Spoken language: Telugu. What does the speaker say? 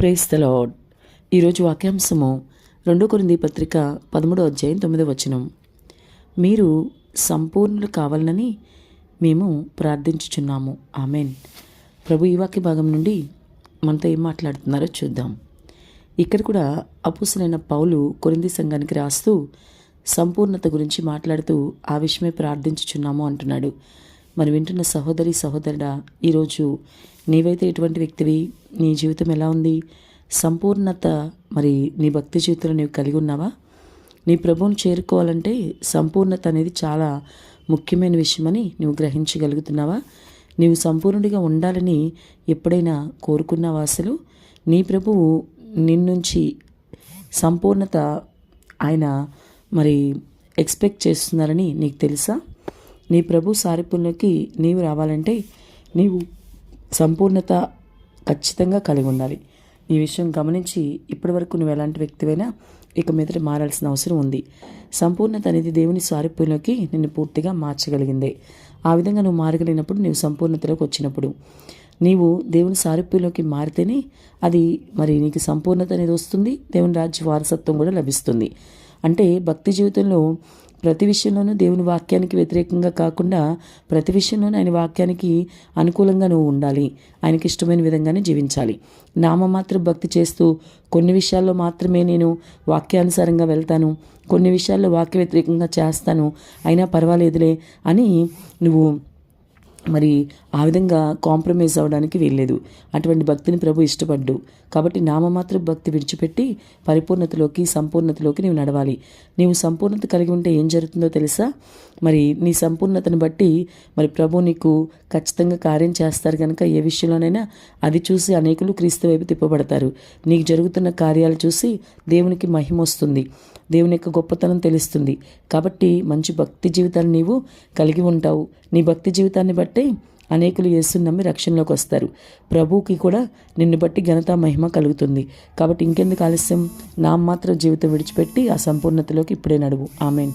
ప్రేస్ ద లార్డ్ ఈరోజు వాక్యాంశము రెండో కొరింది పత్రిక పదమూడో అధ్యాయం తొమ్మిదో వచనం. మీరు సంపూర్ణులు కావాలనని మేము ప్రార్థించుచున్నాము. ఆమెన్. ప్రభు ఈ వాక్య భాగం నుండి మనతో ఏం మాట్లాడుతున్నారో చూద్దాం. ఇక్కడ కూడా అపుసలైన పౌలు కొరింది సంఘానికి రాస్తూ సంపూర్ణత గురించి మాట్లాడుతూ ఆ విషయమే ప్రార్థించుచున్నాము అంటున్నాడు. మరి వింటున్న సహోదరి సహోదరుడా ఈరోజు నీవైతే ఎటువంటి వ్యక్తివి? నీ జీవితం ఎలా ఉంది? సంపూర్ణత మరి నీ భక్తి జీవితంలో నీవు కలిగి ఉన్నావా? నీ ప్రభువును చేరుకోవాలంటే సంపూర్ణత అనేది చాలా ముఖ్యమైన విషయమని నువ్వు గ్రహించగలుగుతున్నావా? నీవు సంపూర్ణుడిగా ఉండాలని ఎప్పుడైనా కోరుకున్నావా అసలు? నీ ప్రభువు నిన్నుంచి సంపూర్ణత ఆయన మరి ఎక్స్పెక్ట్ చేస్తున్నారని నీకు తెలుసా? నీ ప్రభు సారిపుల్లోకి నీవు రావాలంటే నీవు సంపూర్ణత ఖచ్చితంగా కలిగి ఉండాలి. ఈ విషయం గమనించి ఇప్పటివరకు నువ్వు ఎలాంటి వ్యక్తివైనా ఇక మీదట మారాల్సిన అవసరం ఉంది. సంపూర్ణత అనేది దేవుని సారిపుల్లోకి నిన్ను పూర్తిగా మార్చగలిగిందే. ఆ విధంగా నువ్వు మారగలిగినప్పుడు నీవు సంపూర్ణతలోకి వచ్చినప్పుడు. నీవు దేవుని సారూప్యంలోకి మారితేనే అది మరి నీకు సంపూర్ణత అనేది వస్తుంది. దేవుని రాజ్య వారసత్వం కూడా లభిస్తుంది. అంటే భక్తి జీవితంలో ప్రతి విషయంలోనూ దేవుని వాక్యానికి వ్యతిరేకంగా కాకుండా ప్రతి విషయంలోనూ ఆయన వాక్యానికి అనుకూలంగా నువ్వు ఉండాలి. ఆయనకి ఇష్టమైన విధంగానే జీవించాలి. నామమాత్ర భక్తి చేస్తూ కొన్ని విషయాల్లో మాత్రమే నేను వాక్యానుసారంగా వెళ్తాను. కొన్ని విషయాల్లో వాక్య వ్యతిరేకంగా చేస్తాను. అయినా పర్వాలేదులే అని నువ్వు మరి ఆ విధంగా కాంప్రమైజ్ అవ్వడానికి వీల్లేదు. అటువంటి భక్తిని ప్రభు ఇష్టపడ్డు. కాబట్టి నామమాత్ర భక్తి విడిచిపెట్టి పరిపూర్ణతలోకి సంపూర్ణతలోకి నీవు నడవాలి. నీవు సంపూర్ణత కలిగి ఉంటే ఏం జరుగుతుందో తెలుసా? మరి నీ సంపూర్ణతను బట్టి మరి ప్రభు నీకు ఖచ్చితంగా కార్యం చేస్తారు కనుక ఏ విషయంలోనైనా అది చూసి అనేకులు క్రీస్తు వైపు తిప్పబడతారు. నీకు జరుగుతున్న కార్యాలు చూసి దేవునికి మహిమ వస్తుంది. దేవుని యొక్క గొప్పతనం తెలుస్తుంది. కాబట్టి మంచి భక్తి జీవితాన్ని నీవు కలిగి ఉంటావు. నీ భక్తి జీవితాన్ని బట్టి అనేకులు యేసుని నమ్మి రక్షణలోకి వస్తారు. ప్రభువుకి కూడా నిన్ను బట్టి ఘనత మహిమ కలుగుతుంది. కాబట్టి ఇంకెందుకు ఆలస్యం? నా మాత్రం జీవితం విడిచిపెట్టి ఆ సంపూర్ణతలోకి ఇప్పుడే నడువు. ఆమెన్.